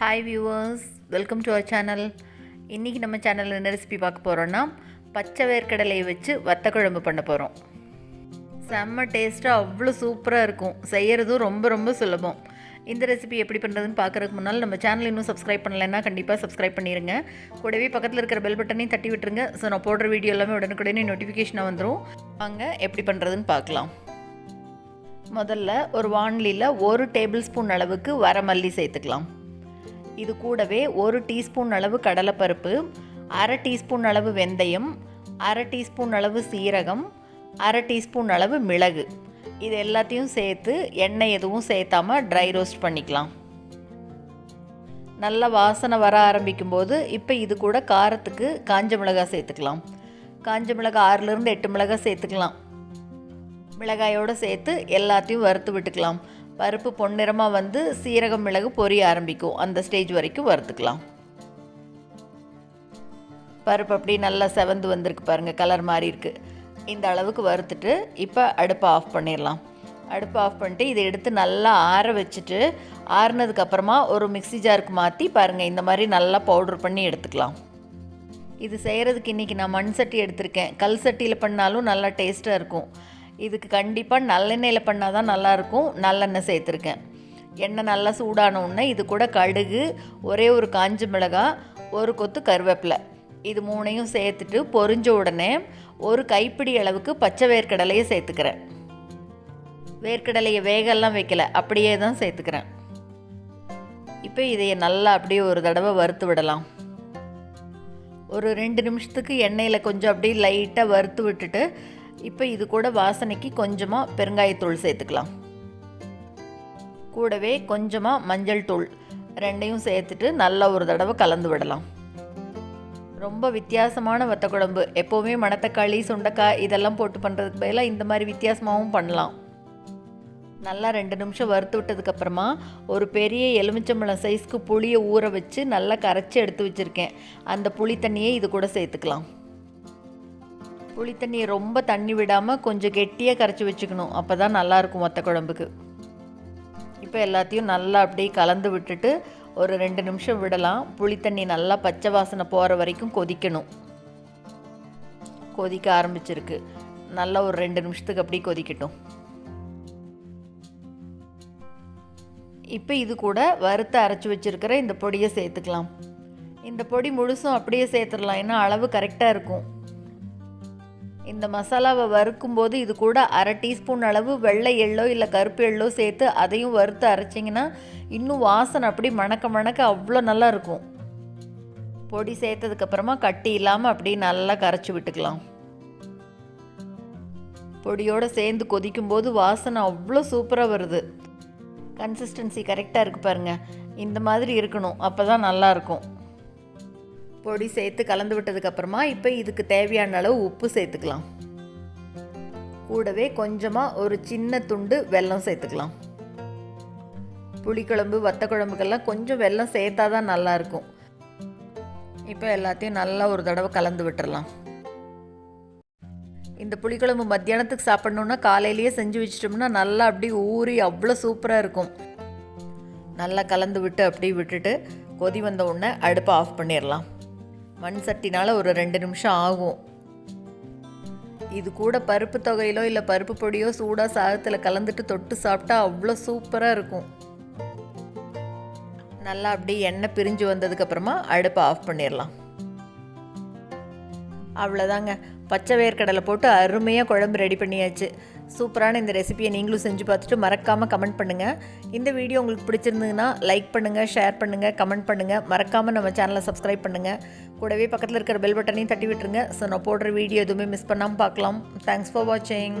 Hi viewers welcome to our channel இன்றைக்கி நம்ம சேனலில் என்ன ரெசிபி பார்க்க போகிறோன்னா பச்சை வேர்க்கடலையை வச்சு வத்த குழம்பு பண்ண போகிறோம் செம்ம டேஸ்ட்டாக அவ்வளோ சூப்பராக இருக்கும். செய்கிறதும் ரொம்ப ரொம்ப சுலபம். இந்த ரெசிபி எப்படி பண்ணுறதுன்னு பார்க்குறதுக்கு முன்னால் நம்ம சேனல் இன்னும் சப்ஸ்கிரைப் பண்ணலைன்னா கண்டிப்பாக சப்ஸ்கிரைப் பண்ணிடுங்க கூடவே பக்கத்தில் இருக்கிற பெல் பட்டனையும் தட்டி விட்டுருங்க. ஸோ நான் போடுற வீடியோ எல்லாமே உடனுக்குடனே நோட்டிஃபிகேஷனாக வந்துடும் வாங்க எப்படி பண்ணுறதுன்னு பார்க்கலாம். முதல்ல ஒரு வானலியில் ஒரு டேபிள் ஸ்பூன் அளவுக்கு வரமல்லி சேர்த்துக்கலாம். இது கூடவே ஒரு டீஸ்பூன் அளவு கடலைப்பருப்பு அரை டீஸ்பூன் அளவு வெந்தயம் அரை டீஸ்பூன் அளவு சீரகம் அரை டீஸ்பூன் அளவு மிளகு. இது எல்லாத்தையும் சேர்த்து எண்ணெய் எதுவும் சேர்த்தாம ட்ரை ரோஸ்ட் பண்ணிக்கலாம். நல்ல வாசனை வர ஆரம்பிக்கும் போது இப்போ இது கூட காரத்துக்கு காஞ்ச மிளகாய் சேர்த்துக்கலாம். காஞ்ச மிளகாய் ஆறுலேருந்து எட்டு மிளகாய் சேர்த்துக்கலாம். மிளகாயோடு சேர்த்து எல்லாத்தையும் வறுத்து விட்டுக்கலாம். பருப்பு பொன்னிறமாக வந்து சீரகம் மிளகு பொரிய ஆரம்பிக்கும். அந்த ஸ்டேஜ் வரைக்கும் வறுத்துக்கலாம். பருப்பு அப்படி நல்லா செவந்து வந்திருக்கு பாருங்கள் கலர் மாதிரி இருக்குது இந்த அளவுக்கு வறுத்துட்டு இப்போ அடுப்பை ஆஃப் பண்ணிடலாம். அடுப்பை ஆஃப் பண்ணிட்டு இதை எடுத்து நல்லா ஆற வச்சுட்டு ஆறுனதுக்கப்புறமா ஒரு மிக்ஸி ஜாருக்கு மாற்றி பாருங்கள் இந்த மாதிரி நல்லா பவுட்ரு பண்ணி எடுத்துக்கலாம். இது செய்கிறதுக்கு இன்றைக்கி நான் மண் சட்டி எடுத்திருக்கேன். கல் சட்டியில் பண்ணாலும் நல்லா டேஸ்ட்டாக இருக்கும். இதுக்கு கண்டிப்பாக நல்லெண்ணெயில் பண்ணால் தான் நல்லாயிருக்கும். நல்லெண்ணெய் சேர்த்துருக்கேன். எண்ணெய் நல்லா சூடான உடனே இது கூட கடுகு ஒரே ஒரு காஞ்ச மிளகாய் ஒரு கொத்து கருவேப்பிலை. இது மூணையும் சேர்த்துட்டு பொரிஞ்ச உடனே ஒரு கைப்பிடி அளவுக்கு பச்சை வேர்க்கடலையை சேர்த்துக்கிறேன். வேர்க்கடலையை வேகெல்லாம் வைக்கல அப்படியே தான் சேர்த்துக்கிறேன். இப்போ இதை நல்லா அப்படியே ஒரு தடவை வறுத்து விடலாம். ஒரு ரெண்டு நிமிஷத்துக்கு எண்ணெயில் கொஞ்சம் அப்படியே லைட்டாக வறுத்து விட்டுட்டு இப்போ இது கூட வாசனைக்கு கொஞ்சமாக பெருங்காயத்தூள் சேர்த்துக்கலாம். கூடவே கொஞ்சமாக மஞ்சள் தூள் ரெண்டையும் சேர்த்துட்டு நல்லா ஒரு தடவை கலந்து விடலாம். ரொம்ப வித்தியாசமான வத்த குழம்பு. எப்போவுமே மணத்தக்காளி சுண்டக்காய் இதெல்லாம் போட்டு பண்ணுறதுக்கு பதிலாக இந்த மாதிரி வித்தியாசமாகவும் பண்ணலாம். நல்லா ரெண்டு நிமிஷம் வறுத்து விட்டதுக்கப்புறமா ஒரு பெரிய எலுமிச்சம்பழம் சைஸ்க்கு புளியை ஊற வச்சு நல்லா கரைச்சி எடுத்து வச்சுருக்கேன். அந்த புளி தண்ணியை இது கூட சேர்த்துக்கலாம். புளி தண்ணியை ரொம்ப தண்ணி விடாமல் கொஞ்சம் கெட்டியாக கரைச்சி வச்சுக்கணும். அப்போ தான் நல்லாயிருக்கும் மொத்த குழம்புக்கு. இப்போ எல்லாத்தையும் நல்லா அப்படியே கலந்து விட்டுட்டு ஒரு ரெண்டு நிமிஷம் விடலாம். புளி தண்ணி நல்லா பச்சை வாசனை போகிற வரைக்கும் கொதிக்கணும். கொதிக்க ஆரம்பிச்சிருக்கு. நல்லா ஒரு ரெண்டு நிமிஷத்துக்கு அப்படியே கொதிக்கட்டும். இப்போ இது கூட வறுத்து அரைச்சி வச்சுருக்கிற இந்த பொடியை சேர்த்துக்கலாம். இந்த பொடி முழுசும் அப்படியே சேர்த்துடலாம். ஏன்னா அளவு கரெக்டாக இருக்கும். இந்த மசாலாவை வறுக்கும் போது இது கூட அரை டீஸ்பூன் அளவு வெள்ளை எள்ளோ இல்லை கருப்பு எள்ளோ சேர்த்து அதையும் வறுத்து அரைச்சிங்கன்னா இன்னும் வாசனை அப்படி மணக்க மணக்க அவ்வளோ நல்லா இருக்கும். பொடி சேர்த்ததுக்கப்புறமா கட்டி இல்லாமல் அப்படியே நல்லா கரைச்சி விட்டுக்கலாம். பொடியோடு சேர்ந்து கொதிக்கும் போது வாசனை அவ்வளோ சூப்பராக வருது. கன்சிஸ்டன்சி கரெக்டாக இருக்குது பாருங்கள் இந்த மாதிரி இருக்கணும். அப்போ தான் நல்லாயிருக்கும் பொடி சேர்த்து கலந்து விட்டதுக்கப்புறமா இப்போ இதுக்கு தேவையான அளவு உப்பு சேர்த்துக்கலாம். கூடவே கொஞ்சமாக ஒரு சின்ன துண்டு வெல்லம் சேர்த்துக்கலாம். புளிக்குழம்பு வத்த குழம்புக்கெல்லாம் கொஞ்சம் வெல்லம் சேர்த்தா தான் நல்லாயிருக்கும் இப்போ எல்லாத்தையும் நல்லா ஒரு தடவை கலந்து விட்டுறலாம். இந்த புளிக்குழம்பு மத்தியானத்துக்கு சாப்பிட்ணுன்னா காலையிலேயே செஞ்சு வச்சிட்டோம்னா நல்லா அப்படி ஊறி அவ்வளோ சூப்பராக இருக்கும். நல்லா கலந்து விட்டு அப்படியே விட்டுட்டு கொதி வந்த உடனே அடுப்பை ஆஃப் பண்ணிடலாம். மண் சட்டினால் ஒரு ரெண்டு நிமிஷம் ஆகும். இது கூட பருப்பு தொகையிலோ இல்லை பருப்பு பொடியோ சூடாக சாதத்தில் கலந்துட்டு தொட்டு சாப்பிட்டா அவ்வளோ சூப்பராக இருக்கும். நல்லா அப்படியே எண்ணெய் பிரிஞ்சு வந்ததுக்கப்புறமா அடுப்பை ஆஃப் பண்ணிடலாம் அவ்வளோதாங்க பச்சை வேர்க்கடலை போட்டு அருமையாக குழம்பு ரெடி பண்ணியாச்சு. சூப்பரான இந்த ரெசிபியை நீங்களும் செஞ்சு பார்த்துட்டு மறக்காமல் கமெண்ட் பண்ணுங்கள் இந்த வீடியோ உங்களுக்கு பிடிச்சிருந்ததுன்னா லைக் பண்ணுங்கள் ஷேர் பண்ணுங்கள் கமெண்ட் பண்ணுங்கள் மறக்காமல் நம்ம சேனலை சப்ஸ்கிரைப் பண்ணுங்கள் கூடவே பக்கத்தில் இருக்கிற பெல் பட்டனையும் தட்டி விட்டுருங்க ஸோ நான் போடுற வீடியோ எதுவுமே மிஸ் பண்ணாமல் பார்க்கலாம். தேங்க்ஸ் ஃபார் வாட்சிங்